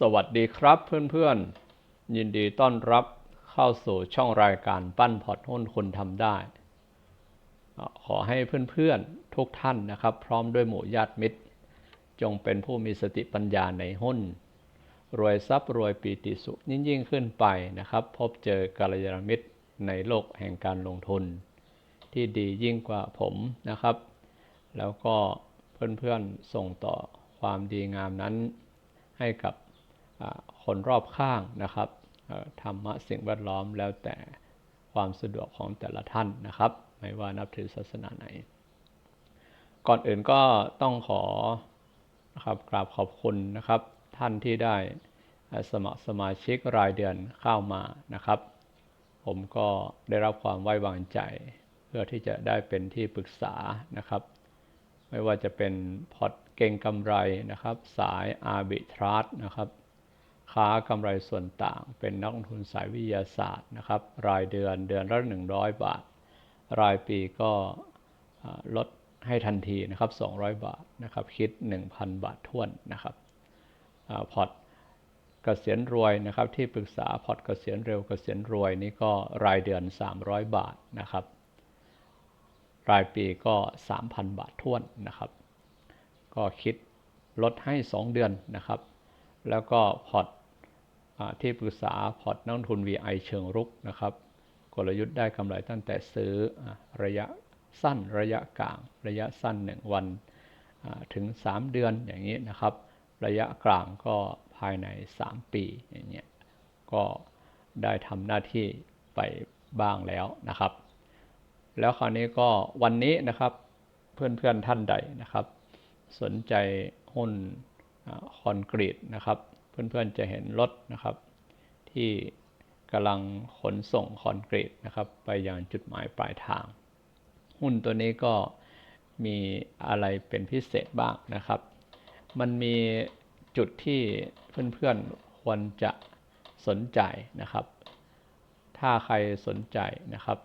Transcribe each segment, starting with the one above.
สวัสดีครับเพื่อนๆ ยินดีต้อนรับเข้าสู่ช่องรายการปั้นพอร์ตหุ้นคุณทำได้ ขอให้เพื่อนๆ ทุกท่านนะครับ พร้อมด้วยหมู่ญาติมิตร จงเป็นผู้มีสติปัญญาในหุ้น รวยทรัพย์รวยปีติสุขยิ่งยิ่งขึ้นไปนะครับ พบเจอกัลยาณมิตรในโลกแห่งการลงทุน ที่ดียิ่งกว่าผมนะครับ แล้วก็เพื่อนๆส่งต่อความดีงามนั้นให้กับ คนรอบข้างนะครับธรรมะสิ่งแวดล้อมแล้วแต่ความสะดวกของแต่ละท่านนะครับ ไม่ว่านับถือศาสนาไหน ก่อนอื่นก็ต้องขอนะครับกราบขอบคุณนะครับ ท่านที่ได้สมัครสมาชิกรายเดือนเข้ามานะครับ ผมก็ได้รับความไว้วางใจ เพื่อที่จะได้เป็นที่ปรึกษานะครับ ไม่ว่าจะเป็นพอร์ตเก่งกำไรนะครับ สายอาร์บิทรัสนะครับ ค้ากำไรส่วนต่าง เป็นนักลงทุนสายวิทยาศาสตร์นะครับ รายเดือนเดือนละ100 บาท รายปีก็ลดให้ทันทีนะครับ 200 บาทนะครับ คิด 1,000 บาทท้วนนะครับพอร์ตเกษียณรวยนะครับ ที่ปรึกษาพอร์ตเกษียณเร็วเกษียณรวยนี่ก็รายเดือน 300 บาทนะครับ รายปีก็ 3,000 บาทท้วนนะครับ ก็คิดลดให้ 2 เดือนนะครับ แล้วก็พอร์ต ที่ปรึกษาพอร์ตนักทุน VI เชิงรุกนะครับ กลยุทธ์ได้กำไรตั้งแต่ซื้อระยะสั้นระยะกลาง ระยะสั้น 1 วันถึง 3 เดือนอย่างนี้นะครับ ระยะกลางก็ภายใน 3 ปีอย่างเงี้ยก็ได้ทำหน้าที่ไปบ้างแล้วนะครับ แล้วคราวนี้ก็วันนี้นะครับเพื่อนๆท่านใดนะครับ สนใจหุ้นคอนกรีตนะครับ เพื่อนๆจะเห็นรถนะครับ ที่กำลังขนส่งคอนกรีตนะครับ ไปยังจุดหมายปลายทาง หุ้นตัวนี้ก็มีอะไรเป็นพิเศษบ้างนะครับ มันมีจุดที่เพื่อนๆควรจะสนใจนะครับ ถ้าใครสนใจนะครับ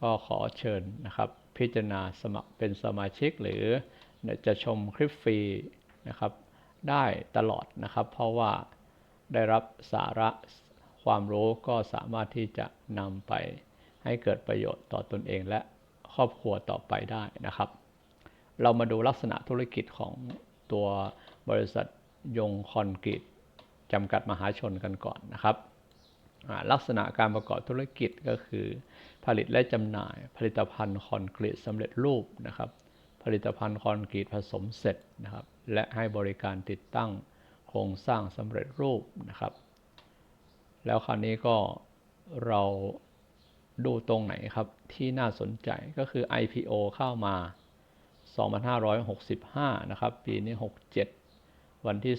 ก็ขอเชิญนะครับ พิจารณาสมัครเป็นสมาชิกหรือจะชมคลิปฟรีนะครับ ได้ตลอดนะครับ เพราะว่าได้รับสาระความรู้ก็สามารถที่จะนำไปให้เกิดประโยชน์ต่อตนเองและครอบครัวต่อไปได้นะครับ เรามาดูลักษณะธุรกิจของตัวบริษัทยงคอนกรีตจำกัดมหาชนกันก่อนนะครับลักษณะการประกอบธุรกิจก็คือ ผลิตและจำหน่ายผลิตภัณฑ์คอนกรีตสำเร็จรูปนะครับ ผลิตภัณฑ์คอนกรีตผสมเสร็จนะครับ และให้บริการติดตั้งโครงสร้างสำเร็จรูปนะครับ แล้วคราวนี้ก็เราดูตรงไหนครับที่น่าสนใจก็คือ IPO เข้ามา 2565 นะครับ ปีนี้ 67 วันที่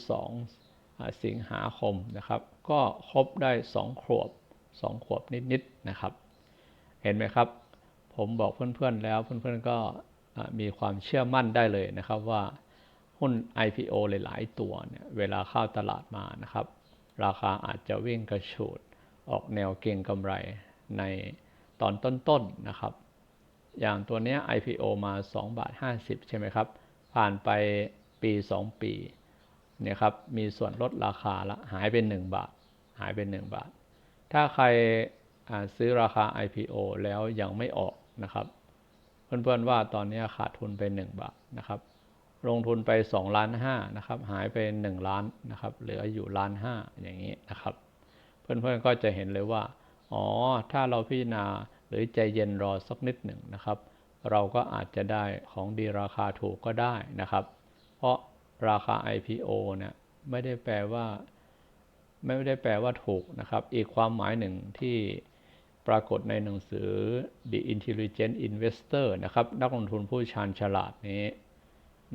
2 สิงหาคมนะครับ ก็ครบได้ 2 ขวบ 2 ขวบนิด ๆ นะครับ เห็นไหมครับ ผมบอกเพื่อน ๆ แล้วเพื่อน ๆ ก็ มีความเชื่อมั่นได้เลยนะครับว่าหุ้น IPO หลาย ๆ ตัวเนี่ยเวลาเข้าตลาดมานะครับ ราคาอาจจะวิ่งกระฉูดออกแนวเก่งกำไรในตอนต้นๆนนะครับ อย่างตัวนี้ IPO มา 2 บาท 50 ใช่ไหมครับ ผ่านไปปี 2 ปีเนี่ยครับมีส่วนลดราคาละหายเป็น 1 บาท หายเป็น 1 บาท ถ้าใครซื้อราคา IPO แล้วยังไม่ออกนะครับ เพื่อนๆว่าตอนนี้ขาดทุนไป 1 บาทนะครับ ลงทุนไป2ล้านห้านะครับ หายไป 1 ล้านนะครับ เหลืออยู่ล้านห้าอย่างนี้นะครับ เพื่อนๆก็จะเห็นเลยว่า อ๋อ ถ้าเราพิจารณาหรือใจเย็นรอสักนิดหนึ่งนะครับ เราก็อาจจะได้ของดีราคาถูกก็ได้นะครับ เพราะราคา IPO เนี่ยไม่ได้แปลว่า ไม่ได้แปลว่าถูกนะครับ อีกความหมายหนึ่งที่ ปรากฏในหนังสือ The Intelligent Investor นะครับ นักลงทุนผู้ชาญฉลาดนี้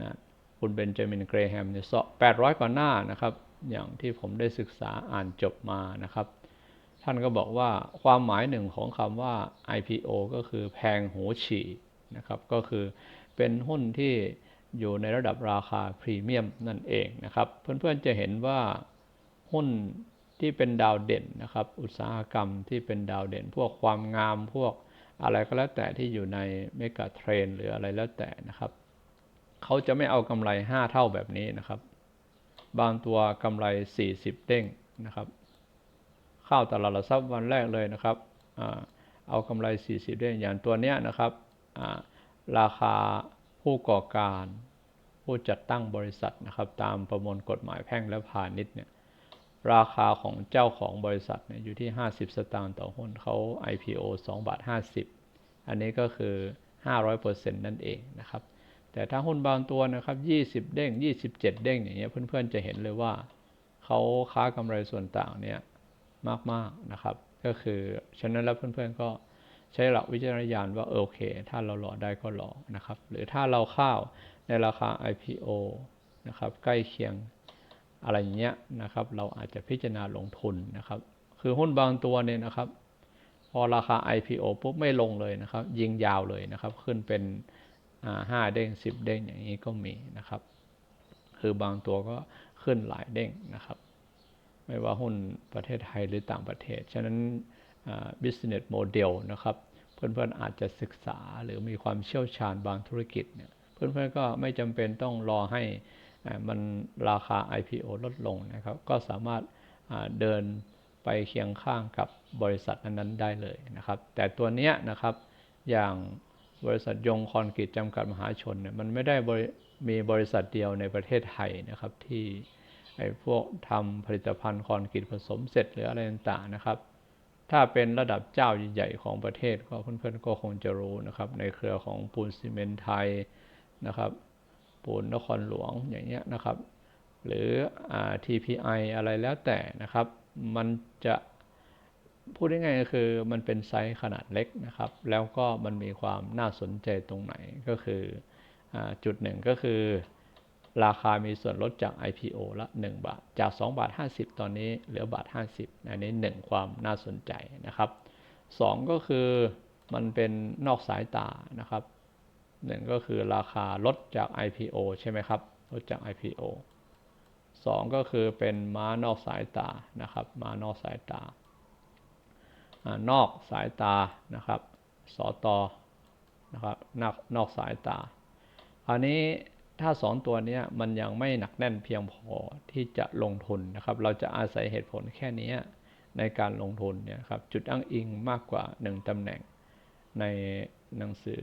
นะคุณเบนจามินเกรแฮมเนี่ยสอบ800 กว่าหน้านะครับ อย่างที่ผมได้ศึกษาอ่านจบมานะครับ ท่านก็บอกว่าความหมายหนึ่งของคำว่า IPO ก็คือแพงหูฉี่นะครับ ก็คือเป็นหุ้นที่อยู่ในระดับราคาพรีเมียมนั่นเองนะครับ เพื่อนๆจะเห็นว่าหุ้น ที่เป็นดาวเด่นนะครับ อุตสาหกรรมที่เป็นดาวเด่น พวกความงามพวกอะไรก็แล้วแต่ที่อยู่ในเมกะเทรนหรืออะไรแล้วแต่นะครับ เขาจะไม่เอากำไร 5 เท่าแบบนี้นะครับ บางตัวกำไร 40 เด้งนะครับ เข้าตลาดหลักทรัพย์วันแรกเลยนะครับเอากำไร 40 เด้งอย่างตัวเนี้ยนะครับราคาผู้ก่อการ ผู้จัดตั้งบริษัทนะครับ ตามประมวลกฎหมายแพ่งและพาณิชย์เนี่ย ราคาของเจ้าของบริษัทเนี่ยอยู่ที่ 50 สตางค์ต่อหุ้นเขา IPO 2บาท50 อันนี้ก็คือ 500%นั่นเองนะครับ แต่ถ้าหุ้นบางตัวนะครับ 20 เด้ง 27 เด้งอย่างเงี้ยเพื่อนๆจะเห็นเลยว่าเขาค้ากำไรส่วนต่างเนี่ยมากๆนะครับ ก็คือฉะนั้นแล้วเพื่อนๆก็ใช้หลักวิจารณญาณว่าโอเค ถ้าเราหล่อได้ก็หล่อนะครับ หรือถ้าเราเข้าในราคา IPO นะครับ ใกล้เคียง อะไรเงี้ยนะครับ เราอาจจะพิจารณาลงทุนนะครับ คือหุ้นบางตัวเนี่ยนะครับ พอราคา IPO ปุ๊บไม่ลงเลยนะครับ ยิงยาวเลยนะครับ ขึ้นเป็นห้าเด้งสิบเด้งอย่างนี้ก็มีนะครับ คือบางตัวก็ขึ้นหลายเด้งนะครับ ไม่ว่าหุ้นประเทศไทยหรือต่างประเทศ ฉะนั้น business model นะครับ เพื่อนๆอาจจะศึกษาหรือมีความเชี่ยวชาญบางธุรกิจเนี่ย เพื่อนๆก็ไม่จำเป็นต้องรอให้ มันราคา IPO ลดลงนะครับ ก็สามารถเดินไปเคียงข้างกับบริษัทนั้นๆได้เลยนะครับ แต่ตัวเนี้ยนะครับอย่างบริษัทยงคอนกรีตจำกัดมหาชนเนี่ยมันไม่ได้มีบริษัทเดียวในประเทศไทยนะครับที่ไอ้พวกทำผลิตภัณฑ์คอนกรีตผสมเสร็จหรืออะไรต่างๆนะครับ ถ้าเป็นระดับเจ้าใหญ่ๆของประเทศก็เพื่อนๆก็คงจะรู้นะครับในเครือของปูนซีเมนไทยนะครับ ปูนนครหลวงอย่างเงี้ยนะครับ หรือ TPI อะไรแล้วแต่นะครับ มันจะพูดง่ายๆก็คือมันเป็นไซส์ขนาดเล็กนะครับ แล้วก็มันมีความน่าสนใจตรงไหนก็คืออจุดหนึ่งก็คือ ราคามีส่วนลดจาก IPO ละ 1 บาท จาก 2 บาท 50 ตอนนี้เหลือบาท 50 อันนี้ 1 ความน่าสนใจนะครับ 2 ก็คือมันเป็นนอกสายตานะครับ หนึ่งก็คือราคาลดจาก IPO ใช่ไหมครับ ลดจาก IPO 2 ก็คือเป็นม้านอกสายตานะครับ ม้านอกสายตา นอกสายตานะครับ สอตอนะครับนอกนอกสายตาอันนี้ถ้าสองตัวนี้มันยังไม่หนักแน่นเพียงพอที่จะลงทุนนะครับ เราจะอาศัยเหตุผลแค่นี้ในการลงทุนเนี่ยครับ จุดอ้างอิงมากกว่า 1ตำแหน่งในหนังสือ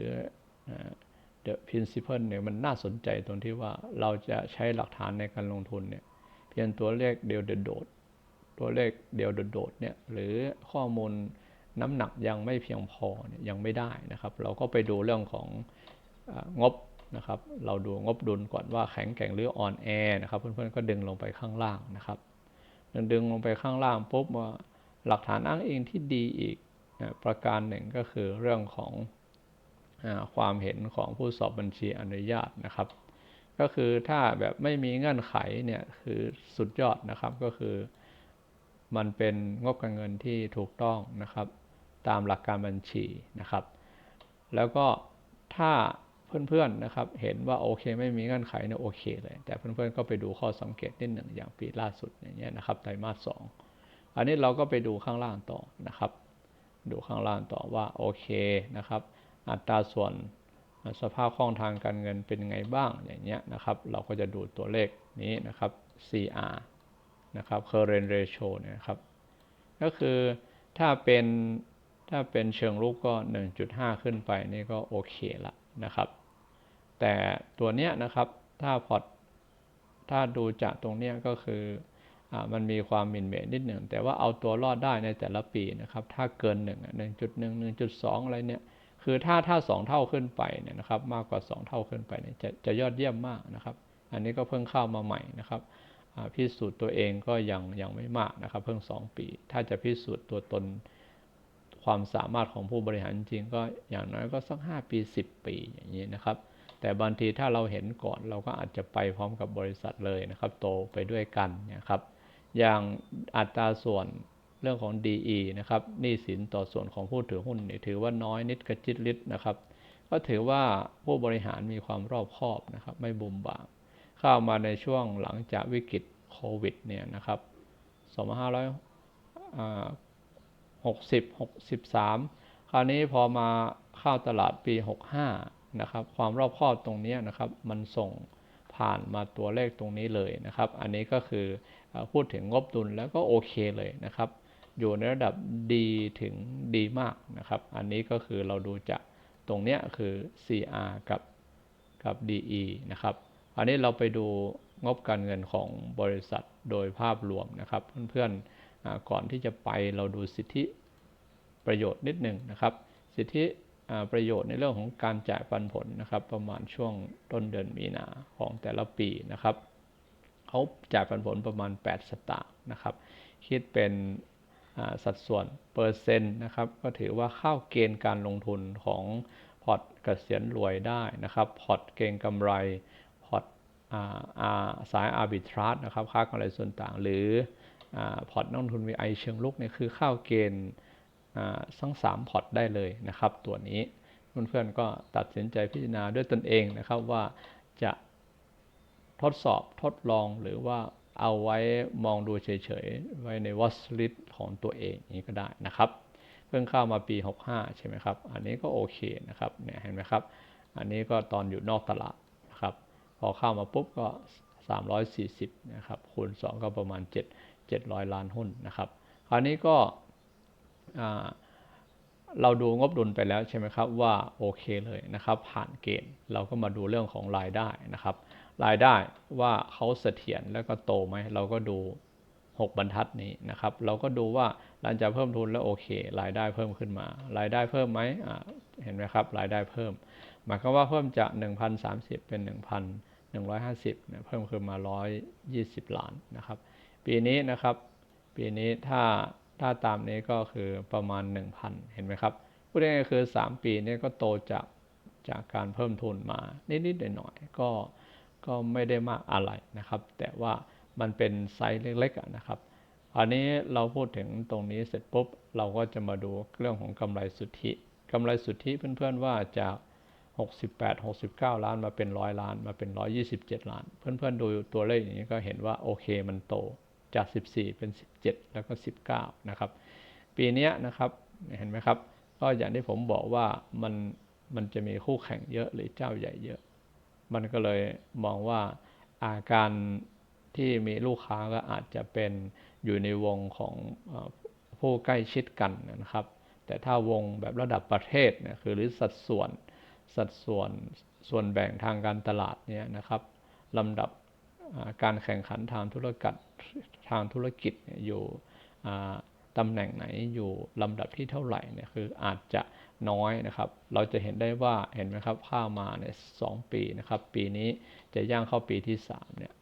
The Principle เนี่ยมันน่าสนใจตรงที่ว่าเราจะใช้หลักฐานในการลงทุนเนี่ยเพียงตัวเลขเดียวโดดตัวเลขเดียวโดดเนี่ยหรือข้อมูลน้ำหนักยังไม่เพียงพอเนี่ยยังไม่ได้นะครับ เราก็ไปดูเรื่องของงบนะครับเราดูงบดุลก่อนว่าแข็งแกร่งหรืออ่อนแอนะครับเพื่อนๆก็ดึงลงไปข้างล่างนะครับดึงลงไปข้างล่างปุ๊บว่าหลักฐานอ้างอิงที่ดีอีกประการหนึ่งก็คือเรื่องของ ความเห็นของผู้สอบบัญชีอนุญาตนะครับ ก็คือถ้าแบบไม่มีเงื่อนไขเนี่ยคือสุดยอดนะครับก็คือ มันเป็นงบการเงินที่ถูกต้องนะครับ ตามหลักการบัญชีนะครับ แล้วก็ถ้าเพื่อนๆนะครับ เห็นว่าโอเคไม่มีเงื่อนไขเนี่ยโอเคเลย แต่เพื่อนๆก็ไปดูข้อสังเกตนิดหนึ่งอย่างปีล่าสุดอย่างเงี้ยนะครับไตรมาสสองอันนี้เราก็ไปดูข้างล่างต่อนะครับ ดูข้างล่างต่อว่าโอเคนะครับ อัตราส่วนสภาพคล่องทางการเงินเป็นไงบ้างอย่างเงี้ยนะครับ เราก็จะดูตัวเลขนี้นะครับ CR นะครับ current ratio เนี่ยครับ ก็คือถ้าเป็นถ้าเป็นเชิงลุกก็ 1.5 ขึ้นไปนี่ก็โอเคละนะครับ แต่ตัวเนี้ยนะครับถ้าพอร์ตถ้าดูจากตรงเนี้ยก็คืออมันมีความมินเมนิดหนึ่งแต่ว่าเอาตัวรอดได้ในแต่ละปีนะครับ ถ้าเกิน1 1.1 1.2 อะไรเนี่ย คือถ้าถ้า2เท่าขึ้นไปเนี่ยนะครับมากกว่า 2 เท่าขึ้นไปเนี่ยจะจะยอดเยี่ยมมากนะครับ อันนี้ก็เพิ่งเข้ามาใหม่นะครับพิสูจน์ตัวเองก็ยังยังไม่มากนะครับ เพิ่งสองปี ถ้าจะพิสูจน์ตัวตนความสามารถของผู้บริหารจริงก็อย่างน้อยก็สักห้าปีสิบปีอย่างนี้นะครับ แต่บางทีถ้าเราเห็นก่อนเราก็อาจจะไปพร้อมกับบริษัทเลยนะครับ โตไปด้วยกันนะครับ อย่างอัตราส่วน เรื่องของ DE นะครับหนี้สินต่อส่วนของผู้ถือหุ้นเนี่ยถือว่าน้อยนิดกระจิตลิดนะครับ ก็ถือว่าผู้บริหารมีความรอบคอบนะครับ ไม่บุมบามเข้ามาในช่วงหลังจากวิกฤตโควิดเนี่ยนะครับ2560 63 คราวนี้พอมาเข้าตลาดปี 65 นะครับ ความรอบคอบตรงนี้นะครับ มันส่งผ่านมาตัวเลขตรงนี้เลยนะครับ อันนี้ก็คือพูดถึงงบดุลแล้วก็โอเคเลยนะครับ อยู่ในระดับดีถึงดีมากนะครับ อันนี้ก็คือเราดูจากตรงเนี้ยคือ CR กับกับ DE นะครับ อันนี้เราไปดูงบการเงินของบริษัทโดยภาพรวมนะครับ เพื่อนๆก่อนที่จะไปเราดูสิทธิประโยชน์นิดหนึ่งนะครับ สิทธิประโยชน์ในเรื่องของการจ่ายปันผลนะครับ ประมาณช่วงต้นเดือนมีนาของแต่ละปีนะครับเขาจ่ายปันผลประมาณ 8 สตางค์นะครับ คิดเป็น สัดส่วนเปอร์เซ็นต์นะครับ ก็ถือว่าเข้าเกณฑ์การลงทุนของพอร์ตเกษียณรวยได้นะครับ พอร์ตเก่งกำไร พอร์ตสายอาร์บิทราสนะครับ ค่ากำไรส่วนต่าง หรือพอร์ตนักลงทุน VI เชิงลุกเนี่ยคือเข้าเกณฑ์ทั้ง3พอร์ตได้เลยนะครับ ตัวนี้เพื่อนๆก็ตัดสินใจพิจารณาด้วยตนเองนะครับว่าจะทดสอบทดลองหรือว่า เอาไว้มองดูเฉยๆ ไว้ในวอสลิตของตัวเองนี้ก็ได้นะครับ เพิ่งเข้ามาปี 65 ใช่ไหมครับ อันนี้ก็โอเคนะครับเนี่ยเห็นไหมครับ อันนี้ก็ตอนอยู่นอกตลาดนะครับ พอเข้ามาปุ๊บก็ 340 นะครับคูณ 2 ก็ประมาณ 7 700 ล้านหุ้นนะครับ คราวนี้ก็เราดูงบดุลไปแล้วใช่ไหมครับว่าโอเคเลยนะครับ ผ่านเกณฑ์เราก็มาดูเรื่องของรายได้นะครับ รายได้ว่าเขาเสถียรแล้วก็โตไหมเราก็ดู 6 บรรทัดนี้นะครับ เราก็ดูว่าหลังจากเพิ่มทุนแล้วโอเค รายได้เพิ่มขึ้นมา รายได้เพิ่มไหมเห็นไหมครับ รายได้เพิ่ม หมายความว่าเพิ่มจาก 1,030 เป็น 1,150นะเพิ่มขึ้นมา 120 ล้านนะครับ ปีนี้นะครับ ปีนี้ถ้าถ้าตามนี้ก็คือประมาณ 1,000 เห็นไหมครับพูดง่ายๆคือ 3 ปีนี้ก็โตจากจากการเพิ่มทุนมานิดๆหน่อยๆก็ ก็ไม่ได้มากอะไรนะครับ แต่ว่ามันเป็นไซส์เล็กๆนะครับอันนี้เราพูดถึงตรงนี้เสร็จปุ๊บ เราก็จะมาดูเรื่องของกำไรสุทธิกำไรสุทธิเพื่อนๆว่าจาก 68 69 ล้านมาเป็นร้อยล้านมาเป็น 127 ล้าน เพื่อนๆดูตัวเลขอย่างนี้ก็เห็นว่าโอเคมันโตจาก 14 เป็น 17 แล้วก็ 19 นะครับ ปีนี้นะครับเห็นไหมครับ ก็อย่างที่ผมบอกว่ามันมันจะมีคู่แข่งเยอะหรือเจ้าใหญ่เยอะ มันก็เลยมองว่าอาการที่มีลูกค้าก็อาจจะเป็นอยู่ในวงของผู้ใกล้ชิดกันนะครับ แต่ถ้าวงแบบระดับประเทศเนี่ยคือหรือสัดส่วนสัดส่วนส่วนแบ่งทางการตลาดเนี่ยนะครับลำดับการแข่งขันทางธุรกิจทางธุรกิจอยู่ ตำแหน่งไหนอยู่ลำดับที่เท่าไหร่เนี่ยคืออาจจะน้อยนะครับ เราจะเห็นได้ว่าเห็นไหมครับข้ามาเนี่ยสองปีนะครับ ปีนี้จะย่างเข้าปีที่3เนี่ย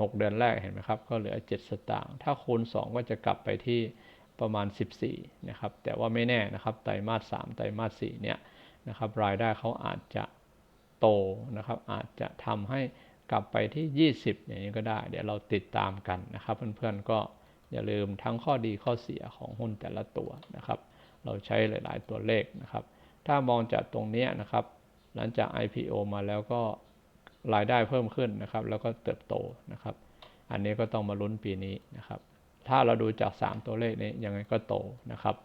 หกเดือนแรกเห็นไหมครับ ก็เหลือ 7 สตางค์ถ้าคูณ 2 ก็จะกลับไปที่ประมาณ 14นะครับแต่ว่าไม่แน่นะครับไตรมาส3ไตรมาส4เนี่ยนะครับรายได้เขาอาจจะโตนะครับ อาจจะทำให้กลับไปที่ 20 อย่างนี้ก็ได้ เดี๋ยวเราติดตามกันนะครับ เพื่อนๆก็ อย่าลืมทั้งข้อดีข้อเสียของหุ้นแต่ละตัวนะครับ เราใช้หลาย ๆ ตัวเลขนะครับ ถ้ามองจากตรงนี้นะครับ หลังจาก IPO มาแล้วก็รายได้เพิ่มขึ้นนะครับ แล้วก็เติบโตนะครับ อันนี้ก็ต้องมาลุ้นปีนี้นะครับ ถ้าเราดูจาก 3 ตัวเลขนี้ยังไงก็โตนะครับ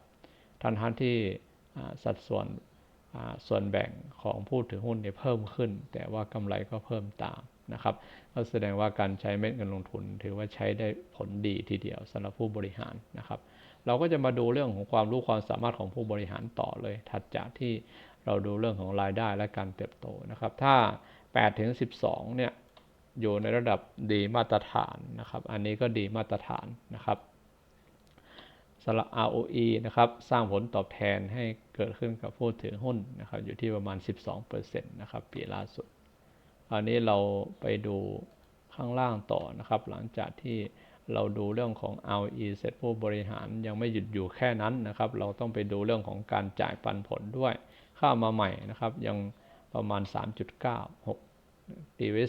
ทันทันที่สัดส่วน ส่วนแบ่งของผู้ถือหุ้นเนี่ยเพิ่มขึ้น แต่ว่ากำไรก็เพิ่มตามนะครับก็แสดงว่าการใช้เม็ดเงินลงทุน ถือว่าใช้ได้ผลดีทีเดียวสำหรับผู้บริหารนะครับ เราก็จะมาดูเรื่องของความรู้ความสามารถของผู้บริหารต่อเลย ถัดจากที่เราดูเรื่องของรายได้และการเติบโตนะครับ ถ้า8ถึง12เนี่ยอยู่ในระดับดีมาตรฐานนะครับ อันนี้ก็ดีมาตรฐานนะครับสำหรับ ROE นะครับ สร้างผลตอบแทนให้ เกิดขึ้นกับผู้ถือหุ้นนะครับอยู่ที่ประมาณ 12%นะครับปีล่าสุดอันนี้เราไปดูข้างล่างต่อนะครับ หลังจากที่เราดูเรื่องของ ROE เสร็จผู้บริหารยังไม่หยุดอยู่แค่นั้นนะครับ เราต้องไปดูเรื่องของการจ่ายปันผลด้วยข้ามาใหม่นะครับ ยังประมาณ 3.96ตีไว้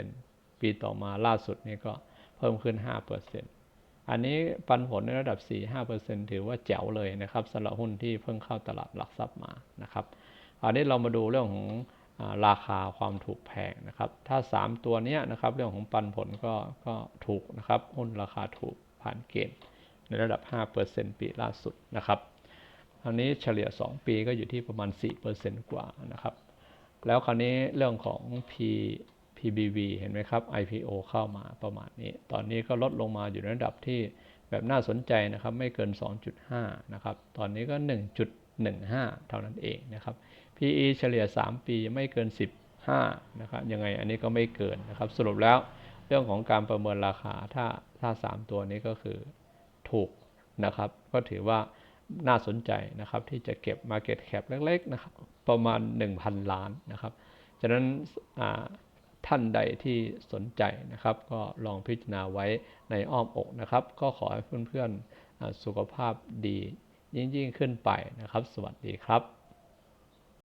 4%ปีต่อมาล่าสุดนี้ก็เพิ่มขึ้น 5% อันนี้ปันผลในระดับ 4-5%ถือว่าแจ๋วเลยนะครับสำหรับหุ้นที่เพิ่งเข้าตลาดหลักทรัพย์มานะครับอันนี้เรามาดูเรื่องของราคาความถูกแพงนะครับ ถ้า 3 ตัวนี้นะครับเรื่องของปันผลก็ก็ถูกนะครับหุ้นราคาถูกผ่านเกณฑ์ในระดับ 5%ปีล่าสุดนะครับอันนี้เฉลี่ย 2 ปีก็อยู่ที่ประมาณ 4%กว่านะครับ แล้วคราวนี้เรื่องของ P P PBV เห็นไหมครับ IPO เข้ามาประมาณนี้ ตอนนี้ก็ลดลงมาอยู่ในระดับที่แบบน่าสนใจนะครับ ไม่เกิน 2.5 นะครับ ตอนนี้ก็ 1.15 เท่านั้นเองนะครับ PE เฉลี่ย 3 ปีไม่เกิน 15 นะครับ ยังไงอันนี้ก็ไม่เกินนะครับ สรุปแล้วเรื่องของการประเมินราคาถ้าถ้า 3 ตัวนี้ก็คือถูกนะครับ ก็ถือว่าน่าสนใจนะครับที่จะเก็บ Market Cap เล็กๆนะครับประมาณ 1,000 ล้านนะครับ ฉะนั้น ท่านใดที่สนใจนะครับ ก็ลองพิจารณาไว้ในอ้อมอกนะครับ ก็ขอให้เพื่อนๆสุขภาพดียิ่งยิ่งขึ้นไปนะครับ สวัสดีครับ